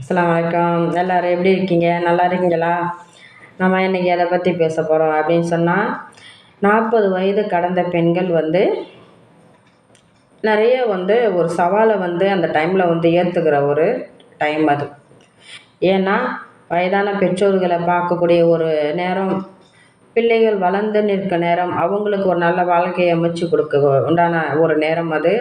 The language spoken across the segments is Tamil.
அஸ்லாம் வணக்கம் எல்லோரும் எப்படி இருக்கீங்க? நல்லா இருக்கீங்களா? நம்ம இன்றைக்கி எதை பற்றி பேச போகிறோம் அப்படின்னு சொன்னால் நாற்பது வயது கடந்த பெண்கள் வந்து நிறைய வந்து ஒரு சவாலை வந்து அந்த டைமில் வந்து ஏற்றுக்கிற ஒரு டைம் அது. ஏன்னா வயதான பெற்றோர்களை பார்க்கக்கூடிய ஒரு நேரம் பிள்ளைகள் வளர்ந்து நிற்க நேரம் அவங்களுக்கு ஒரு நல்ல வாழ்க்கையை அமைச்சு கொடுக்க உண்டான ஒரு நேரம் அது.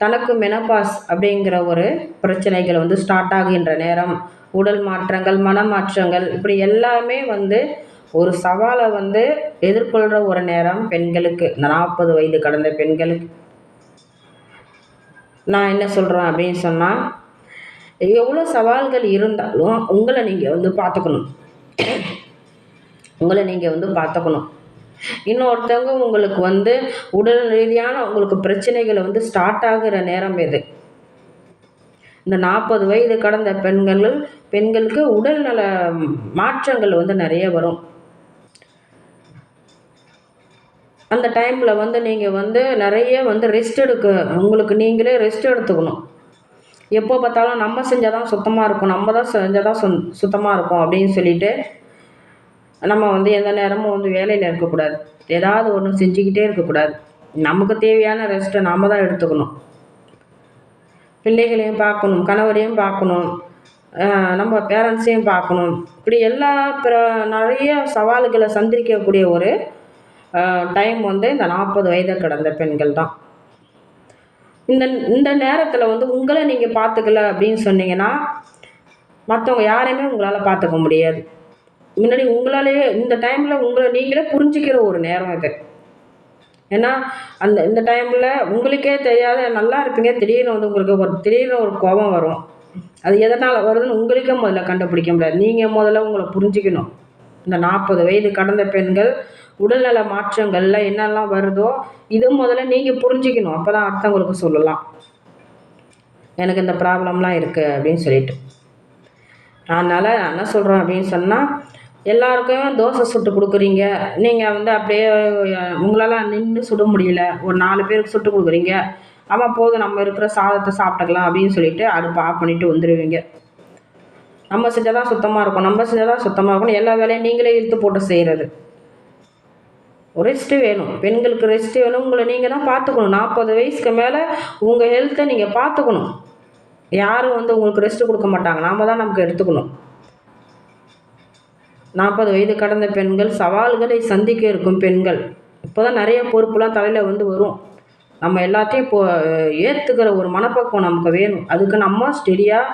தனக்கு மெனபாஸ் அப்படிங்கிற ஒரு பிரச்சனைகள் வந்து ஸ்டார்ட் ஆகின்ற நேரம். உடல் மாற்றங்கள் மனமாற்றங்கள் இப்படி எல்லாமே வந்து ஒரு சவாலை வந்து எதிர்கொள்கிற ஒரு நேரம் பெண்களுக்கு. இந்த நாற்பது வயது கடந்த பெண்களுக்கு நான் என்ன சொல்கிறேன் அப்படின்னு சொன்னால் எவ்வளோ சவால்கள் இருந்தாலும் உங்களை நீங்கள் வந்து பார்த்துக்கணும். உங்களை நீங்கள் வந்து பார்த்துக்கணும். இன்னொருத்தவங்க உங்களுக்கு வந்து உடல் ரீதியான உங்களுக்கு பிரச்சனைகளை வந்து ஸ்டார்ட் ஆகிற நேரம் எது? இந்த நாற்பது வயது கடந்த பெண்கள் பெண்களுக்கு உடல்நல மாற்றங்கள் வந்து நிறைய வரும். அந்த டைமில் வந்து நீங்கள் வந்து நிறைய வந்து ரெஸ்ட் எடுக்க உங்களுக்கு நீங்களே ரெஸ்ட் எடுத்துக்கணும். எப்போ பார்த்தாலும் நம்ம செஞ்சால் தான் சுத்தமாக இருக்கும் நம்ம தான் செஞ்சால் தான் சுத் சுத்தமாக இருக்கும் அப்படின்னு சொல்லிட்டு நம்ம வந்து எந்த நேரமும் வந்து வேலையில் இருக்கக்கூடாது. ஏதாவது ஒன்று செஞ்சுக்கிட்டே இருக்கக்கூடாது. நமக்கு தேவையான ரெஸ்ட்டை நாம் தான் எடுத்துக்கணும். பிள்ளைகளையும் பார்க்கணும் கணவரையும் பார்க்கணும் நம்ம பேரண்ட்ஸையும் பார்க்கணும். இப்படி எல்லா பிற நிறைய சவால்களை சந்திக்கக்கூடிய ஒரு டைம் வந்து இந்த நாற்பது வயதை கடந்த பெண்கள் தான். இந்த இந்த நேரத்தில் வந்து உங்களை நீங்கள் பார்த்துக்கல அப்படின்னு சொன்னீங்கன்னா மற்றவங்க யாரையுமே உங்களால் பார்த்துக்க முடியாது. முன்னாடி உங்களாலேயே இந்த டைமில் உங்களை நீங்களே புரிஞ்சிக்கிற ஒரு நேரம் இது ஏன்னா அந்த இந்த டைமில் உங்களுக்கே தெரியாத நல்லா இருப்பீங்க திடீர்னு வந்து உங்களுக்கு ஒரு திடீர்னு ஒரு கோபம் வரும். அது எதனால் வருதுன்னு உங்களுக்கே முதல்ல கண்டுபிடிக்க முடியாது. நீங்கள் முதல்ல உங்களை புரிஞ்சிக்கணும். இந்த நாற்பது வயது கடந்த பெண்கள் உடல்நல மாற்றங்கள்ல என்னெல்லாம் வருதோ இது முதல்ல நீங்கள் புரிஞ்சிக்கணும். அப்போ தான் அடுத்தவங்களுக்கு சொல்லலாம். எனக்கு இந்த ப்ராப்ளம்லாம் இருக்குது அப்படின்னு சொல்லிட்டு. அதனால் நான் என்ன சொல்கிறேன் அப்படின்னு சொன்னால் எல்லாருக்கும் தோசை சுட்டு கொடுக்குறீங்க. நீங்கள் வந்து அப்படியே உங்களால் நின்று சுட முடியல. ஒரு நாலு பேருக்கு சுட்டு கொடுக்குறீங்க. ஆமாம் போதும் நம்ம இருக்கிற சாதத்தை சாப்பிட்டுக்கலாம் அப்படின்னு சொல்லிட்டு அடுப்பை ஆஃப் பண்ணிவிட்டு வந்துடுவீங்க நம்ம செஞ்சால் தான் சுத்தமாக இருக்கும். நம்ம செஞ்சால் தான் சுத்தமாக இருக்கணும் எல்லா வேலையும் நீங்களே இழுத்து போட்டு செய்கிறது ரெஸ்ட்டு வேணும். பெண்களுக்கு ரெஸ்ட்டு வேணும். உங்களை நீங்கள் தான் பார்த்துக்கணும். நாற்பது வயசுக்கு மேலே உங்கள் ஹெல்த்தை நீங்கள் பார்த்துக்கணும். யாரும் வந்து உங்களுக்கு ரெஸ்ட்டு கொடுக்க மாட்டாங்க. நாம் தான் நமக்கு எடுத்துக்கணும். நாற்பது வயது கடந்த பெண்கள் சவால்களை சந்திக்க இருக்கும் பெண்கள். இப்போ தான் நிறைய பொறுப்புலாம் தலையில் வந்து வரும். நம்ம எல்லாத்தையும் இப்போ ஏற்றுக்கிற ஒரு மனப்பக்குவம் நமக்கு வேணும். அதுக்கு நம்ம ஸ்டெடியாக